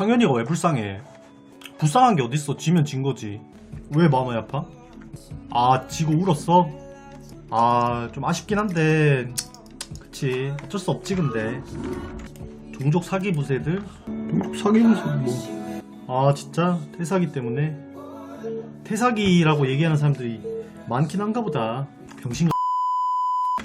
상현이가 왜 불쌍해? 불쌍한 게 어딨어? 지면 진 거지. 왜 마음이 아파? 아, 지고 울었어? 아, 좀 아쉽긴 한데, 그치. 어쩔 수 없지, 근데. 종족 사기 부세들? 종족 사기 부세, 뭐. 아, 진짜? 태사기 때문에? 태사기라고 얘기하는 사람들이 많긴 한가 보다. 병신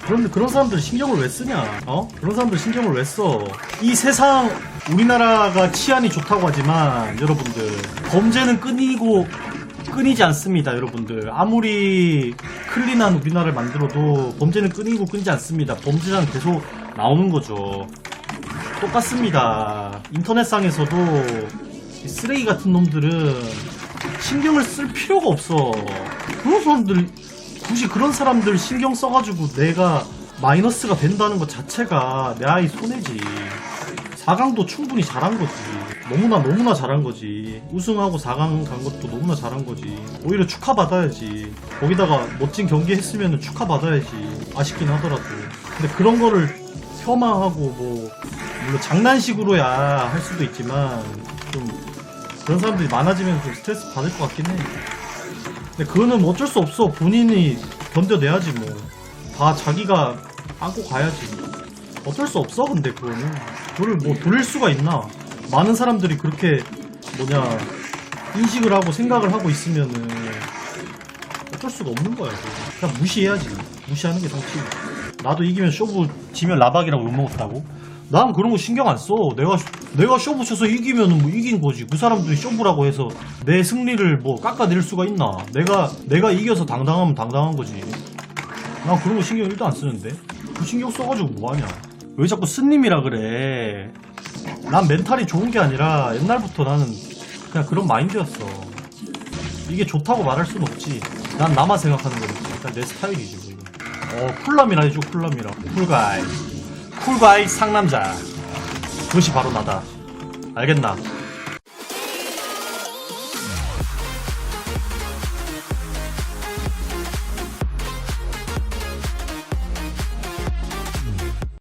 그런데 그런 사람들 신경을 왜 쓰냐? 어? 그런 사람들 신경을 왜 써? 이 세상 우리나라가 치안이 좋다고 하지만 여러분들 범죄는 끊이고 끊이지 않습니다, 여러분들. 아무리 클린한 우리나라를 만들어도 범죄는 끊이고 끊이지 않습니다. 범죄자는 계속 나오는 거죠. 똑같습니다. 인터넷상에서도 이 쓰레기 같은 놈들은 신경을 쓸 필요가 없어. 그런 사람들 굳이 그런 사람들 신경 써가지고 내가 마이너스가 된다는 것 자체가 내 아이 손해지. 4강도 충분히 잘한 거지. 너무나 너무나 잘한 거지. 우승하고 4강 간 것도 너무나 잘한 거지. 오히려 축하받아야지. 거기다가 멋진 경기 했으면 축하받아야지. 아쉽긴 하더라도. 근데 그런 거를 폄하하고 뭐, 물론 장난식으로야 할 수도 있지만, 좀, 그런 사람들이 많아지면 좀 스트레스 받을 것 같긴 해. 근데 그거는 뭐 어쩔 수 없어. 본인이 견뎌내야지 뭐. 다 자기가 안고 가야지. 어쩔 수 없어 근데 그거는. 그거를 뭐 돌릴 수가 있나. 많은 사람들이 그렇게 뭐냐 인식을 하고 생각을 하고 있으면은 어쩔 수가 없는 거야. 그냥 무시해야지. 무시하는 게 정치. 나도 이기면 쇼부 지면 라박이라고 욕먹었다고? 난 그런 거 신경 안 써. 내가 내가 쇼부 쳐서 이기면은 뭐 이긴 거지. 그 사람들이 쇼부라고 해서 내 승리를 뭐 깎아낼 수가 있나? 내가 내가 이겨서 당당하면 당당한 거지. 난 그런 거 신경 1도 안 쓰는데. 그 신경 써가지고 뭐 하냐? 왜 자꾸 스님이라 그래? 난 멘탈이 좋은 게 아니라 옛날부터 나는 그냥 그런 마인드였어. 이게 좋다고 말할 순 없지. 난 나만 생각하는 거지. 일단 내 스타일이지. 그거. 어 쿨남이라 해줘 쿨남이라. 쿨가이. 쿨가이 상남자. 그것이 바로 나다. 알겠나?